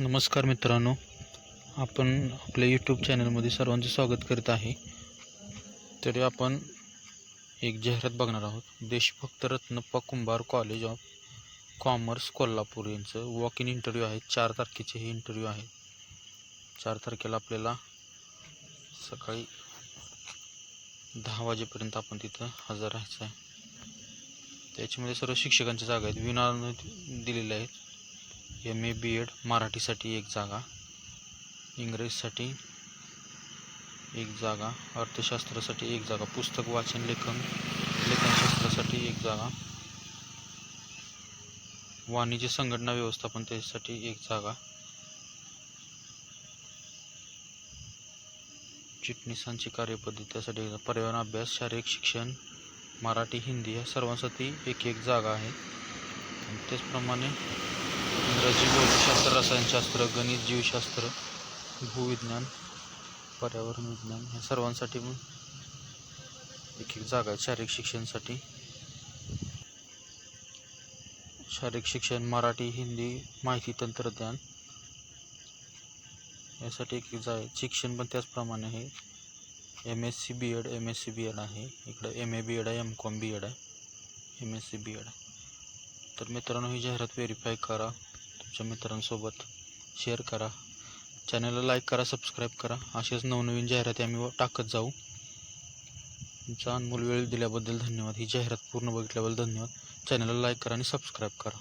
नमस्कार मित्रांनो आपण आपल्या यूट्यूब चॅनलमध्ये सर्वांचे स्वागत करीत आहे. तरी आपण एक जाहिरात बघणार आहोत. Deshbhakt Ratnappa Kumbhar college of commerce Kolhapur यांचं वॉक इन इंटरव्ह्यू आहे. चार तारखेचे हे इंटरव्ह्यू आहे. चार तारखेला आपल्याला सकाळी दहा वाजेपर्यंत आपण तिथं हजर राहायचं आहे. त्याच्यामध्ये सर्व शिक्षकांच्या जागा आहेत. विना दिलेल्या आहेत. एम ए बी एड मराठीसाठी एक जागा इंग्रजीसाठी एक जागा अर्थशास्त्रासाठी एक जागा पुस्तक वाचन लेखन लेखनशास्त्रासाठी एक जागा वाणिज्य संघटना व्यवस्थापन त्यासाठी एक जागा चिटणीसांची कार्यपद्धती त्यासाठी एक पर्यावरण अभ्यास शारीरिक शिक्षण मराठी हिंदी या सर्वांसाठी एक एक जागा आहे. आणि त्याचप्रमाणे इंग्रजी भौतिकशास्त्र रसायनशास्त्र गणित जीवशास्त्र भूविज्ञान पर्यावरण विज्ञान ह्या सर्वांसाठी पण एक एक जागा आहे शारीरिक शिक्षणासाठी. शारीरिक शिक्षण मराठी हिंदी माहिती तंत्रज्ञान यासाठी एक एक जागा आहे. शिक्षण पण त्याचप्रमाणे आहे. M S C B Ed M S C B Ed आहे. इकडं एम ए बी एड आहे एम कॉम बी एड आहे. M S C B Ed आहे. तर मित्रांनो ही जाहिरात व्हेरीफाय करा. तुमच्या मित्रांसोबत शेअर करा. चॅनलला लाईक करा सबस्क्राईब करा. असेच नवनवीन जाहिराती आम्ही टाकत जाऊ. तुमचा अनमोल वेळ दिल्याबद्दल धन्यवाद. ही जाहिरात पूर्ण बघितल्याबद्दल धन्यवाद. चॅनलला लाईक करा आणि सबस्क्राईब करा.